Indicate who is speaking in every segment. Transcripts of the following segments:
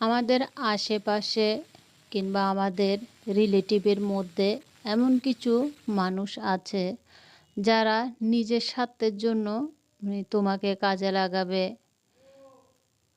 Speaker 1: আমাদের আশেপাশে কিংবা আমাদের রিলেটিভের মধ্যে এমন কিছু মানুষ আছে যারা নিজের স্বার্থের জন্য তোমাকে কাজে লাগাবে।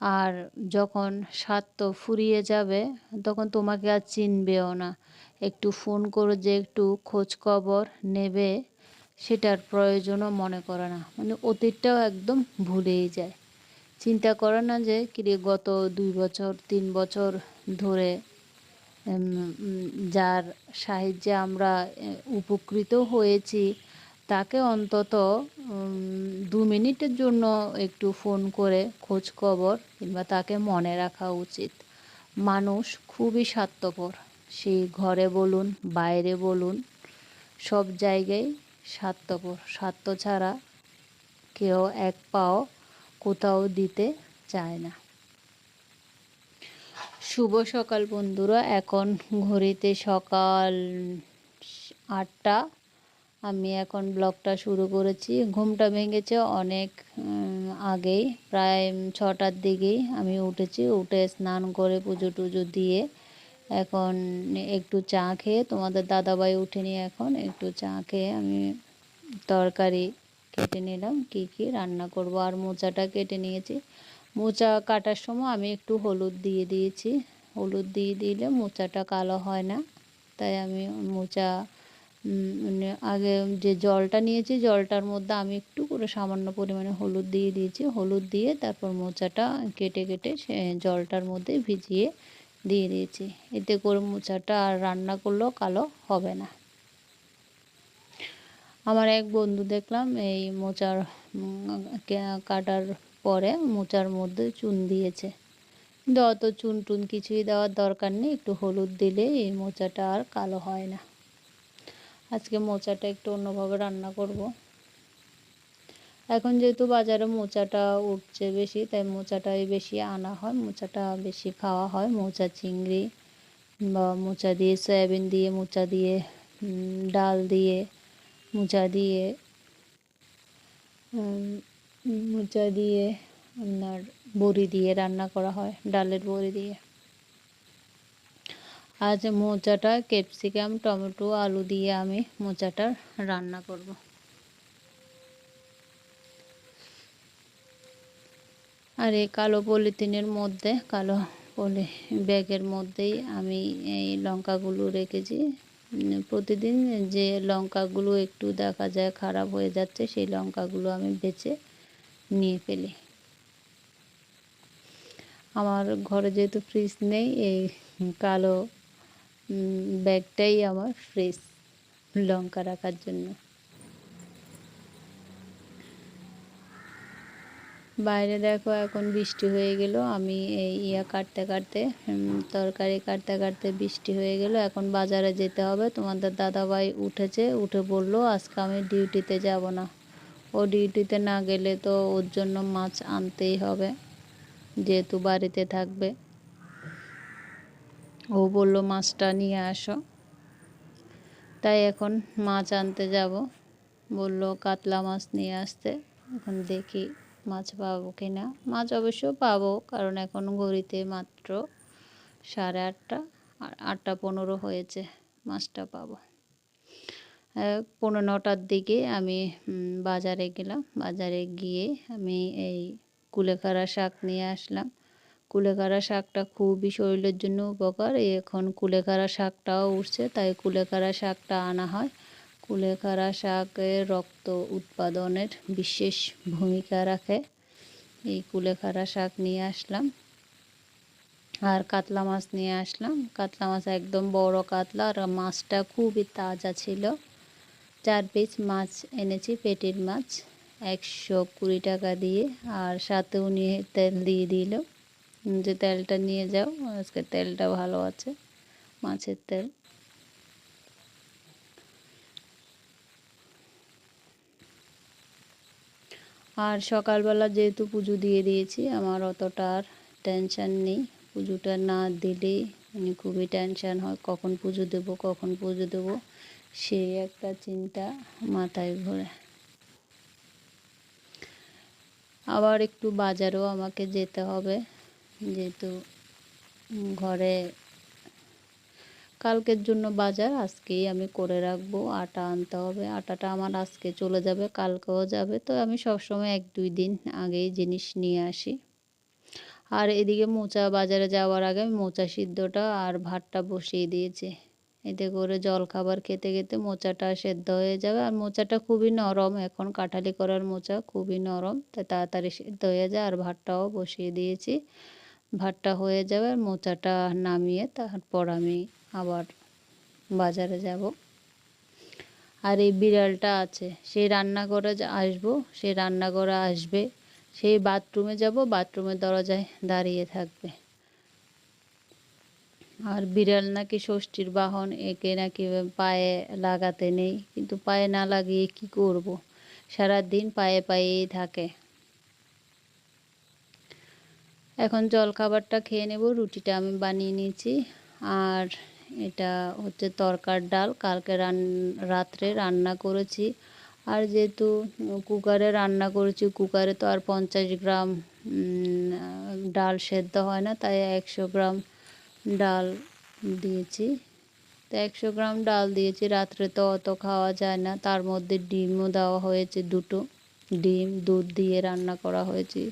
Speaker 1: আর যখন স্বার্থ ফুরিয়ে যাবে, তখন তোমাকে আর চিনবেও না। একটু ফোন করে যে একটু খোঁজ খবর নেবে, সেটার প্রয়োজনও মনে করে না। মানে অতীতটাও একদম ভুলেই যায়। চিন্তা করে না যে কিরে গত দুই বছর, তিন বছর ধরে যার সাহায্যে আমরা উপকৃত হয়েছি, তাকে অন্তত দু মিনিটের জন্য একটু ফোন করে খোঁজ খবর কিংবা তাকে মনে রাখা উচিত। মানুষ খুবই স্বার্থপর। সেই ঘরে বলুন, বাইরে বলুন, সব জায়গায় স্বার্থপর। স্বার্থ ছাড়া কেউ এক পাও কোথাও দিতে চায় না। শুভ সকাল বন্ধুরা, এখন ঘড়িতে সকাল আটটা। আমি এখন ব্লগটা শুরু করেছি। ঘুমটা ভেঙেছে অনেক আগেই। প্রায় ছটার দিকেই আমি উঠেছি। উঠে স্নান করে পুজো টুজো দিয়ে এখন একটু চা খেয়ে তোমাদের দাদাভাই উঠেনি এখন। একটু চা খেয়ে আমি তরকারি কেটে নিলাম, কি কি রান্না করব আর মোচাটা কেটে নিয়েছি। মোচা কাটার সময় আমি একটু হলুদ দিয়ে দিয়েছি। হলুদ দিয়ে দিলে মোচাটা কালো হয় না, তাই আমি মোচা মানে আগে যে জলটা নিয়েছি, জলটার মধ্যে আমি একটু করে সামান্য পরিমাণে হলুদ দিয়ে দিয়েছি। হলুদ দিয়ে তারপর মোচাটা কেটে কেটে সে জলটার মধ্যে ভিজিয়ে দিয়ে দিয়েছি। এতে করে মোচাটা আর রান্না করলেও কালো হবে না। আমার এক বন্ধু দেখলাম, এই মোচার কাটার পরে মোচার মধ্যে চুন দিয়েছে। কিন্তু অত চুন টুন কিছুই দেওয়ার দরকার নেই, একটু হলুদ দিলে এই মোচাটা আর কালো হয় না। আজকে মোচাটা একটু অন্যভাবে রান্না করব। এখন যেহেতু বাজারে মোচাটা উঠছে বেশি, তাই মোচাটাই বেশি আনা হয়। মোচাটা বেশি খাওয়া হয়। মোচা চিংড়ি বা মোচা দিয়ে, সয়াবিন দিয়ে, মোচা দিয়ে ডাল দিয়ে মোচা দিয়ে মোচা দিয়ে আপনার বড়ি দিয়ে রান্না করা হয় ডালের বড়ি দিয়ে আজ মোচাটা ক্যাপসিকাম টমেটো আলু দিয়ে আমি মোচাটা রান্না করব আর এই কালো পলিথিনের মধ্যে, কালো পলি, ব্যাগের মধ্যেই আমি এই লঙ্কাগুলো রেখেছি। প্রতিদিন যে লঙ্কাগুলো একটু দেখা যায় খারাপ হয়ে যাচ্ছে, সেই লঙ্কাগুলো আমি বেছে নিয়ে ফেলি। আমার ঘরে যেহেতু ফ্রিজ নেই, এই কালো ব্যাগটাই আমার ফ্রিজ লঙ্কা রাখার জন্য। বাইরে দেখো এখন বৃষ্টি হয়ে গেল, আমি এই ইয়া কাটতে কাটতে তরকারি কাটতে কাটতে বৃষ্টি হয়ে গেল। এখন বাজারে যেতে হবে, তোমাদের দাদাভাই উঠেছে, উঠে বলল, আজকে আমি ডিউটিতে যাব না। ও ডিউটিতে না গেলে তো ওর জন্য মাছ আনতেই হবে, যেহেতু বাড়িতে থাকবে। ও বলল, মাছটা নিয়ে আসো। তাই এখন মাছ আনতে যাব। বলল, কাতলা মাছ নিয়ে আসতে। এখন দেখি মাছ পাবো কি না? মাছ অবশ্য পাবো, কারণ এখন ঘড়িতে মাত্র সাড়ে আটটা আটটা পনেরো হয়েছে, মাছটা পাবো। পনেরো নটার দিকে আমি বাজারে গেলাম। বাজারে গিয়ে আমি এই কুলেখাড়া শাক নিয়ে আসলাম। কুলেখাড়া শাকটা খুবই শরীরের জন্য উপকার। এখন কুলেখাড়া শাকটাও উঠছে, তাই কুলেখাড়া শাকটা আনা হয়। কুলেখাড়া শাকে রক্ত উৎপাদনের বিশেষ ভূমিকা রাখে। এই কুলেখাড়া শাক নিয়ে আসলাম। আর কাতলা মাছ নিয়ে আসলাম। কাতলা মাছ একদম বড় কাতলা, আর মাছটা খুবই তাজা ছিল। চার পিস মাছ এনেছি, পেটির মাছ। একশো কুড়ি টাকা দিয়ে, আর সাথে উনি তেল দিয়ে দিল। যে তেলটা নিয়ে যাও, আজকে তেলটা ভালো আছে, মাছের তেল। আর সকালবেলা যেহেতু পুজো দিয়ে দিয়েছি, আমার অতটা আর টেনশান নেই। পুজোটা না দিলেই মানে খুবই টেনশান হয়, কখন পুজো দেবো, কখন পুজো দেবো, সেই একটা চিন্তা মাথায় ঘোরে। আবার একটু বাজারেও আমাকে যেতে হবে, যেহেতু ঘরে কালকের জন্য বাজার, আজকেই আমি করে রাখব। আটা আনতে হবে। আটাটা আমার আজকে চলে যাবে, কালকেও যাবে। তো আমি সবসময় এক দুই দিন আগেই জিনিস নিয়ে আসি। আর এদিকে মোচা বাজারে যাওয়ার আগে আমি মোচা সিদ্ধটা আর ভাতটা বসিয়ে দিয়েছি। এতে করে জল খাবার খেতে খেতে মোচাটা সেদ্ধ হয়ে যাবে। আর মোচাটা খুবই নরম, এখন কাঁঠালি করার মোচা খুবই নরম। তাই তাড়াতাড়ি সেদ্ধ হয়ে যায়, আর ভাতটাও বসিয়ে দিয়েছি। ভাতটা হয়ে যাবে, আর মোচাটা নামিয়ে তারপর আমি আবার বাজারে যাব। আর এই বিড়ালটা আছে সেই রান্নাঘরে যা- আসব সেই রান্নাঘরে আসবে সেই বাথরুমে যাব, বাথরুমের দরজায় দাঁড়িয়ে থাকবে। আর বিড়াল নাকি ষষ্ঠীর বাহন, একে নাকি পায়ে লাগাতে নেই, কিন্তু পায়ে না লাগিয়ে কি করব? সারাদিন পায়ে পায়েই থাকে। এখন জল খাবারটা খেয়ে নেব, রুটিটা আমি বানিয়ে নিয়েছি। আর এটা হচ্ছে তরকার ডাল। কালকে রান, রাত্রে রান্না করেছি। আর যেহেতু কুকারে রান্না করেছি, কুকারে তো আর পঞ্চাশ গ্রাম ডাল সেদ্ধ হয় না, তাই একশো গ্রাম ডাল দিয়েছি। তো একশো গ্রাম ডাল দিয়েছি। রাত্রে তো অত খাওয়া যায় না। তার মধ্যে ডিমও দেওয়া হয়েছে দুটো। ডিম, দুধ দিয়ে রান্না করা হয়েছে।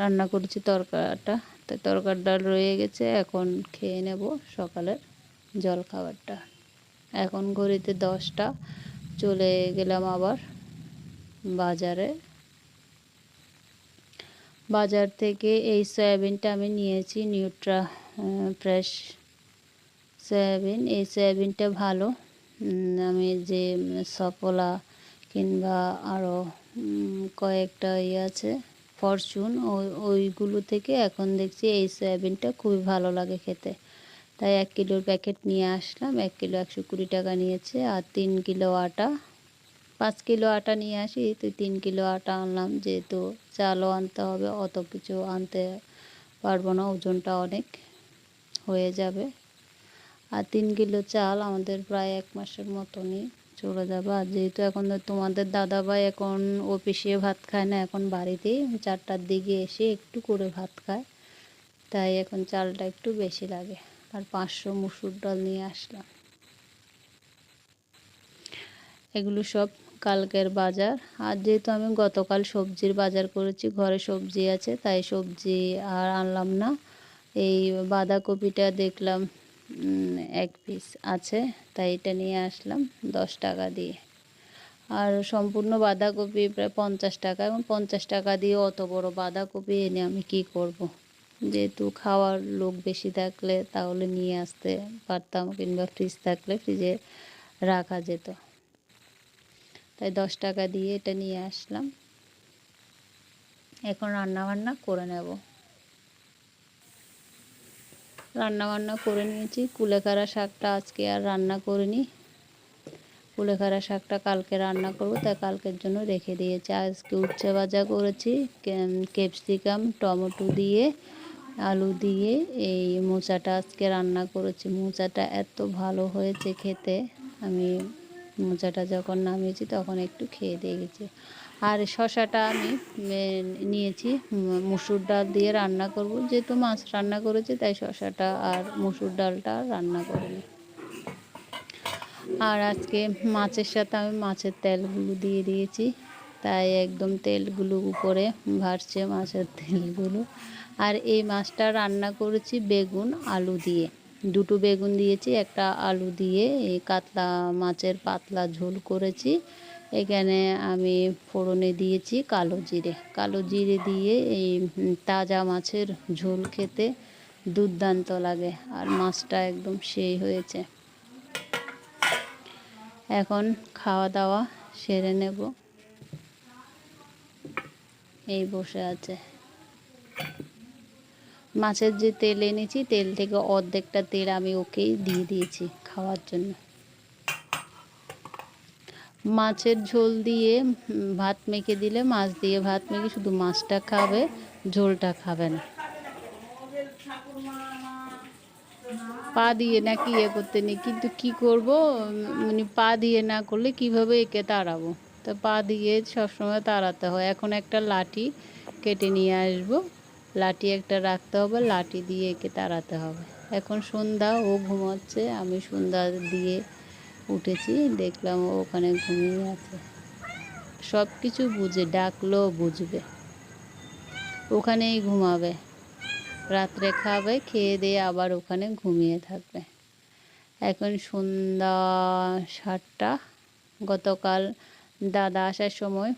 Speaker 1: রান্না করেছি তরকাটা তো তরকার ডাল রয়ে গেছে। এখন খেয়ে নেব সকালের জল খাবারটা এখন ঘড়িতে দশটা, চলে গেলাম আবার বাজারে। বাজার থেকে এই সয়াবিনটা আমি নিয়েছি, নিউট্রা ফ্রেশ সয়াবিন। এই সয়াবিনটা ভালো। আমি যে সফলা কিংবা আরও কয়েকটা ইয়ে আছে, ফরচুন, ওই, ওইগুলো থেকে এখন দেখছি এই সয়াবিনটা খুবই ভালো লাগে খেতে। তাই এক কিলোর প্যাকেট নিয়ে আসলাম। এক কিলো একশো কুড়ি টাকা নিয়েছে আর তিন কিলো আটা। পাঁচ কিলো আটা নিয়ে আসি, তো তিন কিলো আটা আনলাম। যেহেতু চালও আনতে হবে, অত কিছু আনতে পারব না, ওজনটা অনেক হয়ে যাবে। আর তিন কিলো চাল আমাদের প্রায় এক মাসের মতনই চলে যাবে। আর যেহেতু এখন তোমাদের দাদাভাই এখন ও অফিসে ভাত খায় না, এখন বাড়িতেই চারটার দিকে এসে একটু করে ভাত খায়। তাই এখন চালটা একটু বেশি লাগে। আর পাঁচশো মুসুর ডাল নিয়ে আসলাম। এগুলো সব কালকের বাজার। আর যেহেতু আমি গতকাল সবজির বাজার করেছি, ঘরে সবজি আছে, তাই সবজি আর আনলাম না। এই বাঁধাকপিটা দেখলাম এক পিস আছে, তাই এটা নিয়ে আসলাম দশ টাকা দিয়ে। আর সম্পূর্ণ বাঁধাকপি প্রায় পঞ্চাশ টাকা, এবং পঞ্চাশ টাকা দিয়ে অত বড় বাঁধাকপি এনে আমি কি করব। যেহেতু খাওয়ার লোক বেশি থাকলে তাহলে নিয়ে আসতে পারতাম, কিংবা ফ্রিজ থাকলে ফ্রিজে রাখা যেত। তাই দশ টাকা দিয়ে এটা নিয়ে আসলাম। এখন রান্না বান্না করে নেব। রান্না বান্না করে নিয়েছি। কুলেখাড়া শাকটা আজকে আর রান্না করিনি। কুলেখাড়া শাকটা কালকে রান্না করব তাই কালকের জন্য রেখে দিয়েছি। আজকে উচ্ছে ভাজা করেছি ক্যাপসিকাম, টমেটো দিয়ে আলু দিয়ে এই মোচাটা আজকে রান্না করেছি। মোচাটা এত ভালো হয়েছে খেতে। আমি মোচাটা যখন নামিয়েছি তখন একটু খেয়ে দিয়ে গেছি আর শশাটা আমি নিয়েছি। মুসুর ডাল দিয়ে রান্না করব। যেহেতু মাছ রান্না করেছি, তাই শশাটা আর মুসুর ডালটা রান্না করিনি। আর আজকে মাছের সাথে আমি মাছের তেলগুলো দিয়ে দিয়েছি। তাই একদম তেলগুলো উপরে ভাসছে মাছের তেলগুলো। আর এই মাছটা রান্না করেছি বেগুন, আলু দিয়ে। দুটো বেগুন দিয়েছি, একটা আলু দিয়ে এই কাতলা মাছের পাতলা ঝোল করেছি। এখানে আমি ফোড়নে দিয়েছি কালো জিরে। কালো জিরে দিয়ে এই তাজা মাছের ঝোল খেতে দুর্দান্ত লাগে আর মাছটা একদম সেই হয়েছে। এখন খাওয়া দাওয়া সেরে নেব। এই বসে আছে। মাছের যে তেল এনেছি, তেল থেকে অর্ধেকটা তেল আমি ওকেই দিয়ে দিয়েছি খাওয়ার জন্য। মাছের ঝোল দিয়ে ভাত মেখে দিলে মাছ দিয়ে ভাত মেখে শুধু মাছটা খাবে, ঝোলটা খাবে না। পা দিয়ে নাকি ইয়ে করতে নেই, কিন্তু কি করব? মানে পা দিয়ে না করলে কীভাবে একে তাড়াবো? তো পা দিয়ে সবসময় তাড়াতে হয়। এখন একটা লাঠি কেটে নিয়ে আসব। লাঠি একটা রাখতে হবে, লাঠি দিয়ে একে তাড়াতে হবে। এখন সন্ধ্যা, ও ঘুমাচ্ছে, আমি সন্ধ্যা দিয়ে উঠেছি, দেখলাম ও ওখানে ঘুমিয়ে আছে। সব কিছু বুঝে ডাকলেও বুঝবে। ওখানেই ঘুমাবে। রাত্রে খাবে, খেয়ে দিয়ে আবার ওখানে ঘুমিয়ে থাকবে। এখন সন্ধ্যা সাতটা। গতকাল দাদা আসার সময়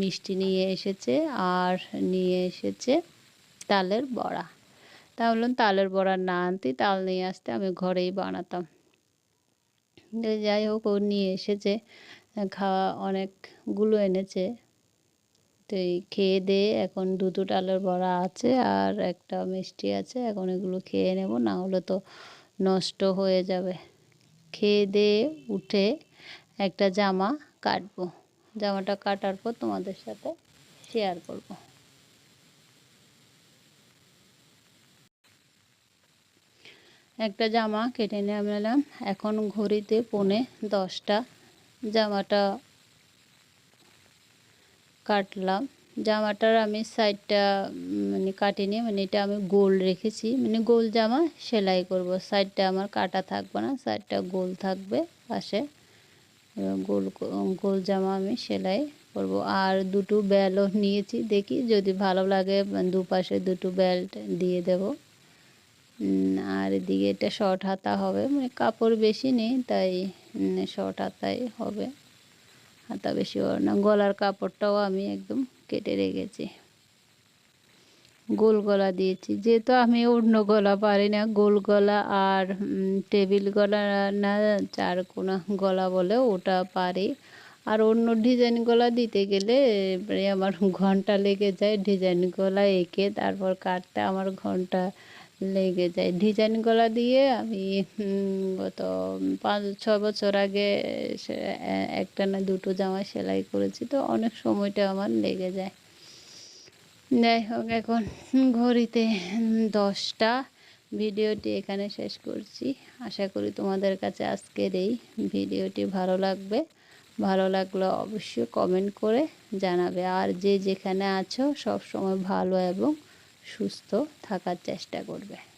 Speaker 1: মিষ্টি নিয়ে এসেছে আর নিয়ে এসেছে তালের বড়া। তা বললাম, তালের বড়া না আনতে, তাল নিয়ে আসতে আমি ঘরেই বানাতাম। যাই হোক, ও নিয়ে এসেছে, খাওয়া অনেকগুলো এনেছে। তো এই খেয়ে দিয়ে এখন দুটো ডালের বড়া আছে আর একটা মিষ্টি আছে, এখন এগুলো খেয়ে নেব, না হলে তো নষ্ট হয়ে যাবে। খেয়ে দিয়ে উঠে একটা জামা কাটবো। জামাটা কাটার পর তোমাদের সাথে শেয়ার করব। একটা জামা কেটে নিয়ে নিলাম। এখন ঘড়িতে পৌনে দশটা। জামাটা কাটলাম। জামাটার আমি সাইডটা মানে কাটিনি মানে এটা আমি গোল রেখেছি। মানে গোল জামা, সেলাই করব। সাইডটা আমার কাটা থাকবে না সাইডটা গোল থাকবে পাশে। গোল গোল জামা আমি সেলাই করব। আর দুটো বেলও নিয়েছি, দেখি যদি ভালো লাগে, দুপাশে দুটো বেল্ট দিয়ে দেব। আর এদিকে এটা শর্ট হাতা হবে। মানে কাপড় বেশি নেই, তাই শর্ট হাতাই হবে। হাতা বেশি হবে না। গলার কাপড়টাও আমি একদম কেটে রেখেছি। গোল গলা দিয়েছি। যেহেতু আমি অন্য গলা পারি না, গোল গলা আর টেবিল গলা না, চার কোনা গলা বলে ওটা পারি। আর অন্য ডিজাইন গলা দিতে গেলে আমার ঘণ্টা লেগে যায়। ডিজাইন গলা এঁকে তারপর কাটতে আমার ঘণ্টা লেগে যায়। ডিজাইন গলা দিয়ে আমি গত পাঁচ ছ বছর আগে একটা না দুটো জামা সেলাই করেছি, তো অনেক সময়টা আমার লেগে যায়। যাই হোক, এখন ঘড়িতে দশটা। ভিডিওটি এখানে শেষ করছি। আশা করি তোমাদের কাছে আজকের এই ভিডিওটি ভালো লাগবে। ভালো লাগলে অবশ্যই কমেন্ট করে জানাবে। আর যে যেখানে আছো সব সময় ভালো এবং সুস্থ থাকার চেষ্টা করবে।